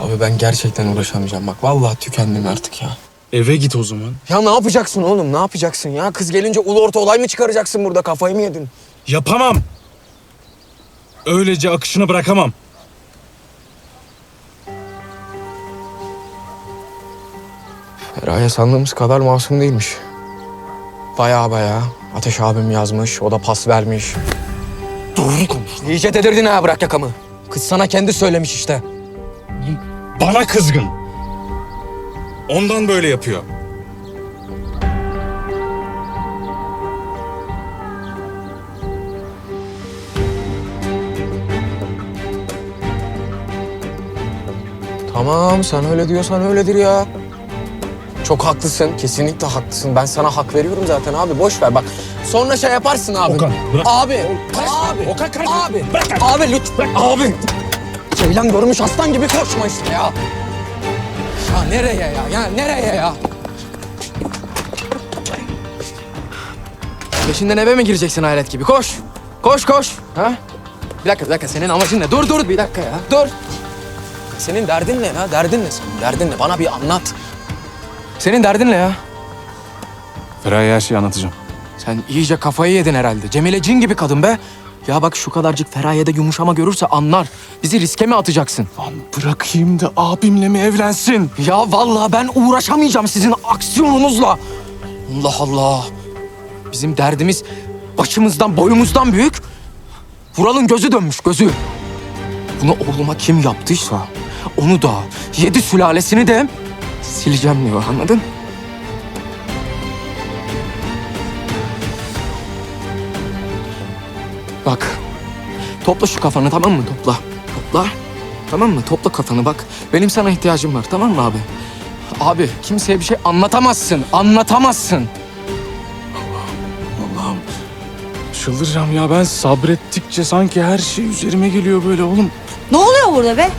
Abi ben gerçekten uğraşamayacağım bak. Vallahi tükendim artık ya. Eve git o zaman. Ya ne yapacaksın oğlum? Ne yapacaksın ya? Kız gelince ulu orta olay mı çıkaracaksın burada? Kafayı mı yedin? Yapamam. Öylece akışını bırakamam. Feraye sandığımız kadar masum değilmiş. Baya baya. Ateş abim yazmış, o da pas vermiş. Doğru konuş. İyice dedirdin ha bırak yakamı. Kız sana kendi söylemiş işte. Bana kızgın. Ondan böyle yapıyor. Tamam sen öyle diyorsan öyledir ya. Çok haklısın. Kesinlikle haklısın. Ben sana hak veriyorum zaten abi. Boş ver bak. Sonra şey yaparsın abi. Okan, bırak. Abi. Abi. Okan, kaçma. Abi. Bırak. Abi lütfen. Abi. Ceylan görmüş aslan gibi koşma işte ya. Ya nereye ya? Ya nereye ya? Peşinden eve mi gireceksin hayret gibi? Koş. Koş koş. Ha? Bir dakika bir dakika senin amacın ne? Dur dur bir dakika ya. Dur. Senin derdin ne ya? Derdin ne senin? Derdin ne? Bana bir anlat. Senin derdin ne ya? Feraye her şeyi anlatacağım. Sen iyice kafayı yedin herhalde. Cemile cin gibi kadın be. Ya bak şu kadarcık Feraye'de yumuşama görürse anlar. Bizi riske mi atacaksın? Lan bırakayım da abimle mi evlensin? Ya vallahi ben uğraşamayacağım sizin aksiyonunuzla. Allah Allah. Bizim derdimiz başımızdan boyumuzdan büyük. Vural'ın gözü dönmüş gözü. Bunu oğluma kim yaptıysa onu da yedi sülalesini de sileceğim diyor anladın? Bak topla şu kafanı tamam mı topla. Topla. Tamam mı? Topla kafanı bak. Benim sana ihtiyacım var tamam mı abi? Abi kimseye bir şey anlatamazsın. Anlatamazsın. Allah'ım. Çıldıracağım ya ben sabrettikçe sanki her şey üzerime geliyor böyle oğlum. Ne oluyor burada be?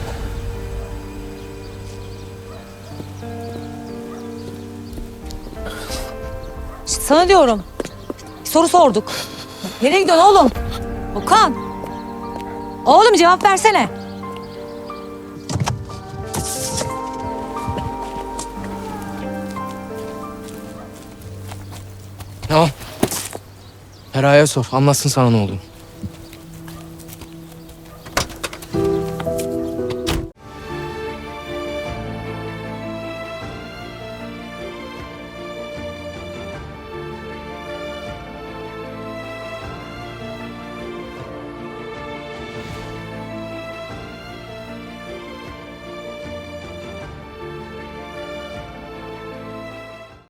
Sana diyorum. Bir soru sorduk. Nereye gidiyorsun oğlum? Okan. Oğlum cevap versene. Tamam. Feraye sor. Anlatsın sana ne oldu.